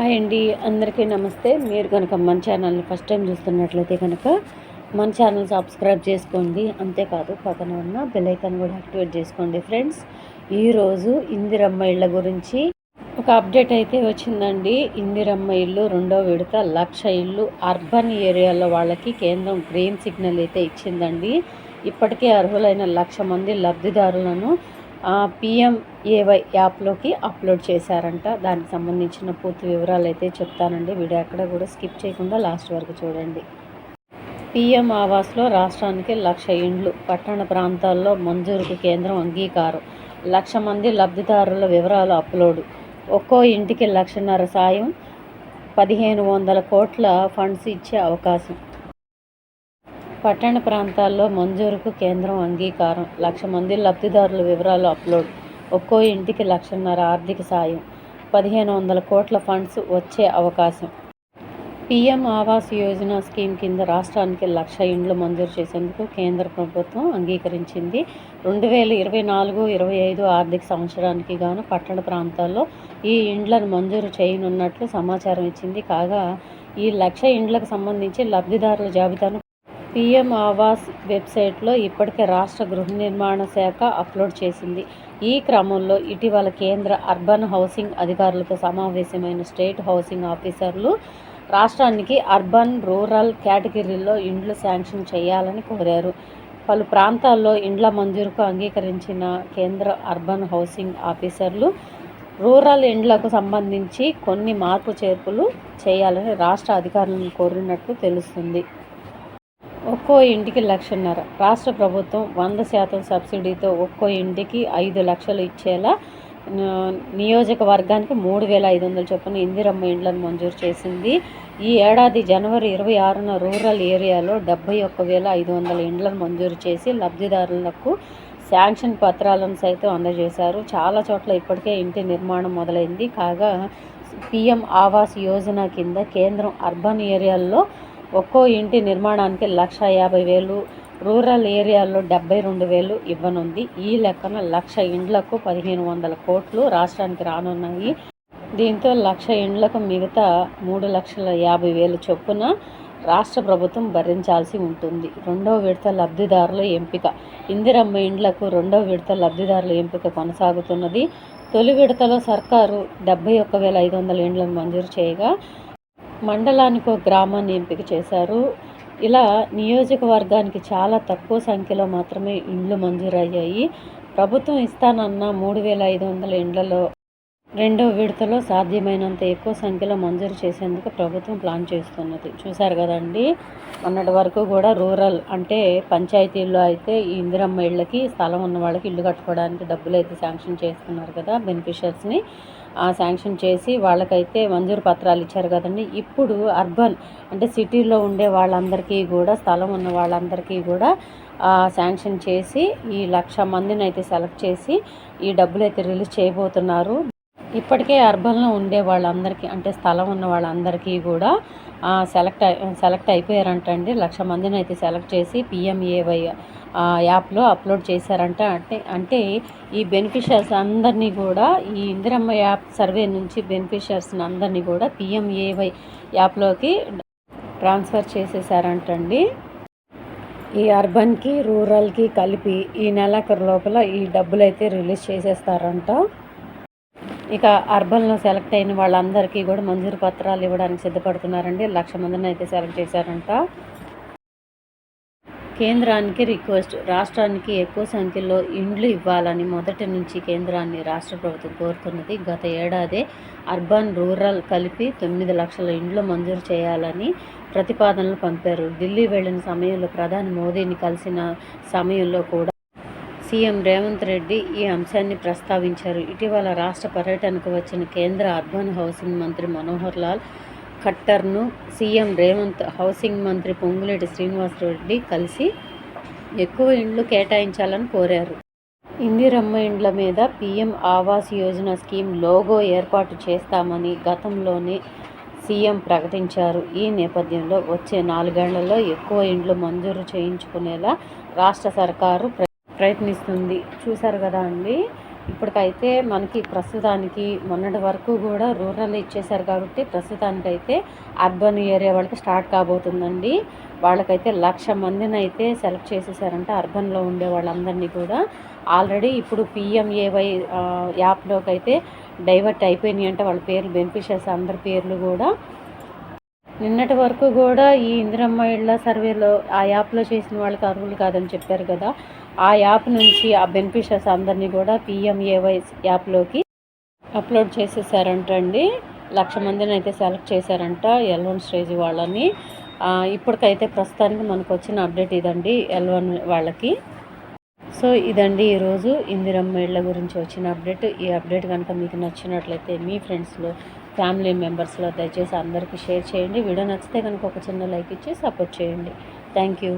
Hi అండి అందరికీ నమస్తే. మీరు కనుక మన ఛానల్ని ఫస్ట్ టైం చూస్తున్నట్లయితే కనుక మన ఛానల్ సబ్స్క్రైబ్ చేసుకోండి. అంతేకాదు పక్కన ఉన్న బెల్ కూడా యాక్టివేట్ చేసుకోండి ఫ్రెండ్స్. ఈరోజు ఇందిరమ్మ ఇళ్ళ గురించి ఒక అప్డేట్ అయితే వచ్చిందండి. ఇందిరమ్మ ఇల్లు రెండో విడత లక్ష ఇల్లు అర్బన్ ఏరియాలో వాళ్ళకి కేంద్రం గ్రీన్ సిగ్నల్ అయితే ఇచ్చిందండి. ఇప్పటికే అర్హులైన లక్ష మంది లబ్ధిదారులను పిఎంఏవై యాప్లోకి అప్లోడ్ చేశారంట. దానికి సంబంధించిన పూర్తి వివరాలు అయితే చెప్తానండి. వీడియో అక్కడ కూడా స్కిప్ చేయకుండా లాస్ట్ వరకు చూడండి. పిఎం ఆవాస్లో రాష్ట్రానికి లక్ష ఇండ్లు పట్టణ ప్రాంతాల్లో మంజూరుకు కేంద్రం అంగీకారం. లక్ష మంది లబ్ధిదారుల వివరాలు అప్లోడ్. ఒక్కో ఇంటికి లక్షన్నర సాయం పదిహేను వందల కోట్ల ఫండ్స్ ఇచ్చే అవకాశం. పట్టణ ప్రాంతాల్లో మంజూరుకు కేంద్రం అంగీకారం. లక్ష మంది లబ్ధిదారుల వివరాలు అప్లోడ్. ఒక్కో ఇంటికి లక్షన్నర ఆర్థిక సాయం. పదిహేను వందల కోట్ల ఫండ్స్ వచ్చే అవకాశం. పీఎం ఆవాస్ యోజన స్కీమ్ కింద రాష్ట్రానికి లక్ష ఇండ్లు మంజూరు చేసేందుకు కేంద్ర ప్రభుత్వం అంగీకరించింది. రెండు వేల ఇరవై నాలుగు ఇరవై ఐదు ఆర్థిక సంవత్సరానికి గాను పట్టణ ప్రాంతాల్లో ఈ ఇండ్లను మంజూరు చేయనున్నట్లు సమాచారం ఇచ్చింది. కాగా ఈ లక్ష ఇండ్లకు సంబంధించి లబ్ధిదారుల జాబితాను పీఎం ఆవాస్ వెబ్సైట్లో ఇప్పటికే రాష్ట్ర గృహ నిర్మాణ శాఖ అప్లోడ్ చేసింది. ఈ క్రమంలో ఇటీవల కేంద్ర అర్బన్ హౌసింగ్ అధికారులతో సమావేశమైన స్టేట్ హౌసింగ్ ఆఫీసర్లు రాష్ట్రానికి అర్బన్ రూరల్ కేటగిరీలో ఇండ్లు శాంక్షన్ చేయాలని కోరారు. పలు ప్రాంతాల్లో ఇండ్ల మంజూరుకు అంగీకరించిన కేంద్ర అర్బన్ హౌసింగ్ ఆఫీసర్లు రూరల్ ఇండ్లకు సంబంధించి కొన్ని మార్పు చేర్పులు చేయాలని రాష్ట్ర అధికారులను కోరినట్లు తెలుస్తుంది. ఒక్కో ఇంటికి లక్షన్నర. రాష్ట్ర ప్రభుత్వం వంద శాతం సబ్సిడీతో ఒక్కో ఇంటికి ఐదు లక్షలు ఇచ్చేలా నియోజకవర్గానికి మూడు వేల ఐదు వందల చొప్పున ఇందిరమ్మ ఇండ్లను మంజూరు చేసింది. ఈ ఏడాది జనవరి ఇరవై ఆరున రూరల్ ఏరియాలో డెబ్బై ఒక్క వేల ఐదు వందల ఇండ్లను మంజూరు చేసి లబ్ధిదారులకు శాంక్షన్ పత్రాలను సైతం అందజేశారు. చాలా చోట్ల ఇప్పటికే ఇంటి నిర్మాణం మొదలైంది. కాగా పిఎం ఆవాస్ యోజన కింద కేంద్రం అర్బన్ ఏరియాల్లో ఒక్కో ఇంటి నిర్మాణానికి లక్ష యాభై వేలు రూరల్ ఏరియాల్లో డెబ్బై రెండు వేలు ఇవ్వనుంది. ఈ లెక్కన లక్ష ఇండ్లకు పదిహేను వందల కోట్లు రాష్ట్రానికి రానున్నాయి. దీంతో లక్ష ఇండ్లకు మిగతా మూడు లక్షల యాభై వేలు చొప్పున రాష్ట్ర ప్రభుత్వం భరించాల్సి ఉంటుంది. రెండవ విడత లబ్ధిదారుల ఎంపిక. ఇందిరమ్మ ఇండ్లకు రెండవ విడత లబ్ధిదారుల ఎంపిక కొనసాగుతున్నది. తొలి విడతలో సర్కారు డెబ్బై ఒక్క వేల ఐదు వందల ఇండ్లను మంజూరు చేయగా మండలానికి ఒక గ్రామాన్ని ఎంపిక చేశారు. ఇలా నియోజకవర్గానికి చాలా తక్కువ సంఖ్యలో మాత్రమే ఇండ్లు మంజూరయ్యాయి. ప్రభుత్వం ఇస్తానన్న మూడు వేల ఐదు వందల ఇండ్లలో రెండో విడతలో సాధ్యమైనంత ఎక్కువ సంఖ్యలో మంజూరు చేసేందుకు ప్రభుత్వం ప్లాన్ చేస్తున్నది. చూశారు కదండి? మొన్నటి వరకు కూడా రూరల్ అంటే పంచాయతీల్లో అయితే ఈ ఇందిరమ్మ ఇళ్ళకి స్థలం ఉన్న వాళ్ళకి ఇల్లు కట్టుకోవడానికి డబ్బులు అయితే శాంక్షన్ చేస్తున్నారు కదా బెనిఫిషియర్స్ని శాంక్షన్ చేసి వాళ్ళకైతే మంజూరు పత్రాలు ఇచ్చారు కదండి. ఇప్పుడు అర్బన్ అంటే సిటీలో ఉండే వాళ్ళందరికీ కూడా స్థలం ఉన్న వాళ్ళందరికీ కూడా శాంక్షన్ చేసి ఈ లక్ష మందిని అయితే సెలెక్ట్ చేసి ఈ డబ్బులు అయితే రిలీజ్ చేయబోతున్నారు. ఇప్పటికే అర్బన్లో ఉండే వాళ్ళందరికీ అంటే స్థలం ఉన్న వాళ్ళందరికీ కూడా సెలెక్ట్ సెలెక్ట్ అయిపోయారంటండి. లక్ష మందిని అయితే సెలెక్ట్ చేసి పిఎంఏవై యాప్లో అప్లోడ్ చేశారంట. అంటే అంటే ఈ బెనిఫిషియర్స్ అందరినీ కూడా ఈ ఇందిరమ్మ యాప్ సర్వే నుంచి బెనిఫిషియర్స్ని అందరినీ కూడా పిఎంఏవై యాప్లోకి ట్రాన్స్ఫర్ చేసేసారంటండి. ఈ అర్బన్కి రూరల్కి కలిపి ఈ నెలాఖరు లోపల ఈ డబ్బులు అయితే రిలీజ్ చేసేస్తారంట. ఇక అర్బన్లో సెలెక్ట్ అయిన వాళ్ళందరికీ కూడా మంజూరు పత్రాలు ఇవ్వడానికి సిద్ధపడుతున్నారండి. లక్ష మందిని అయితే సెలెక్ట్ చేశారంట. కేంద్రానికి రిక్వెస్ట్ రాష్ట్రానికి ఎక్కువ సంఖ్యలో ఇండ్లు ఇవ్వాలని మొదటి నుంచి కేంద్రాన్ని రాష్ట్ర ప్రభుత్వం కోరుతున్నది. గత ఏడాది అర్బన్ రూరల్ కలిపి తొమ్మిది లక్షల ఇండ్లు మంజూరు చేయాలని ప్రతిపాదనలు పంపారు. ఢిల్లీ వెళ్ళిన సమయంలో ప్రధాని మోదీని కలిసిన సమయంలో కూడా సీఎం రేవంత్ రెడ్డి ఈ అంశాన్ని ప్రస్తావించారు. ఇటీవల రాష్ట్ర పర్యటనకు వచ్చిన కేంద్ర అర్బన్ హౌసింగ్ మంత్రి మనోహర్ లాల్ ఖట్టర్ను సీఎం రేవంత్ హౌసింగ్ మంత్రి పొంగులేటి శ్రీనివాసరెడ్డి కలిసి ఎక్కువ ఇండ్లు కేటాయించాలని కోరారు. ఇందిరమ్మ ఇండ్ల మీద PM Awas Yojana scheme logo ఏర్పాటు చేస్తామని గతంలోనే సీఎం ప్రకటించారు. ఈ నేపథ్యంలో వచ్చే నాలుగేళ్ళలో ఎక్కువ ఇండ్లు మంజూరు చేయించుకునేలా రాష్ట్ర సర్కారు ప్రయత్నిస్తుంది. చూసారు కదా అండి? ఇప్పటికైతే మనకి ప్రస్తుతానికి మొన్నటి వరకు కూడా రూరల్ ఇచ్చేసారు కాబట్టి ప్రస్తుతానికైతే అర్బన్ ఏరియా వాళ్ళకి స్టార్ట్ కాబోతుందండి. వాళ్ళకైతే లక్ష మందిని అయితే సెలెక్ట్ చేసేసారంటే అర్బన్లో ఉండే వాళ్ళందరినీ కూడా. ఆల్రెడీ ఇప్పుడు పిఎంఏవై యాప్లోకి అయితే డైవర్ట్ అయిపోయినాయి అంటే వాళ్ళ పేర్లు బెనిఫిషియర్స్ అందరి పేర్లు కూడా. నిన్నటి వరకు కూడా ఈ ఇందిరమ్మ ఇళ్ళ సర్వేలో ఆ యాప్లో చేసిన వాళ్ళకి అర్హులు కాదని చెప్పారు కదా. ఆ యాప్ నుంచి ఆ బెనిఫిషియర్స్ అందరినీ కూడా పిఎంఏవై యాప్లోకి అప్లోడ్ చేసేసారంటండి. లక్ష మందిని అయితే సెలెక్ట్ చేశారంట ఎల్ వన్ స్టేజ్ వాళ్ళని. ఇప్పటికైతే ప్రస్తుతానికి మనకు వచ్చిన అప్డేట్ ఇదండి ఎల్ వన్ వాళ్ళకి. సో ఇదండి ఈరోజు ఇందిరమ్మ ఇళ్ళ గురించి వచ్చిన అప్డేట్. ఈ అప్డేట్ కనుక మీకు నచ్చినట్లయితే మీ ఫ్రెండ్స్లో ఫ్యామిలీ మెంబర్స్లో దయచేసి అందరికీ షేర్ చేయండి. వీడియో నచ్చితే కనుక ఒక చిన్న లైక్ ఇచ్చి సపోర్ట్ చేయండి. Thank you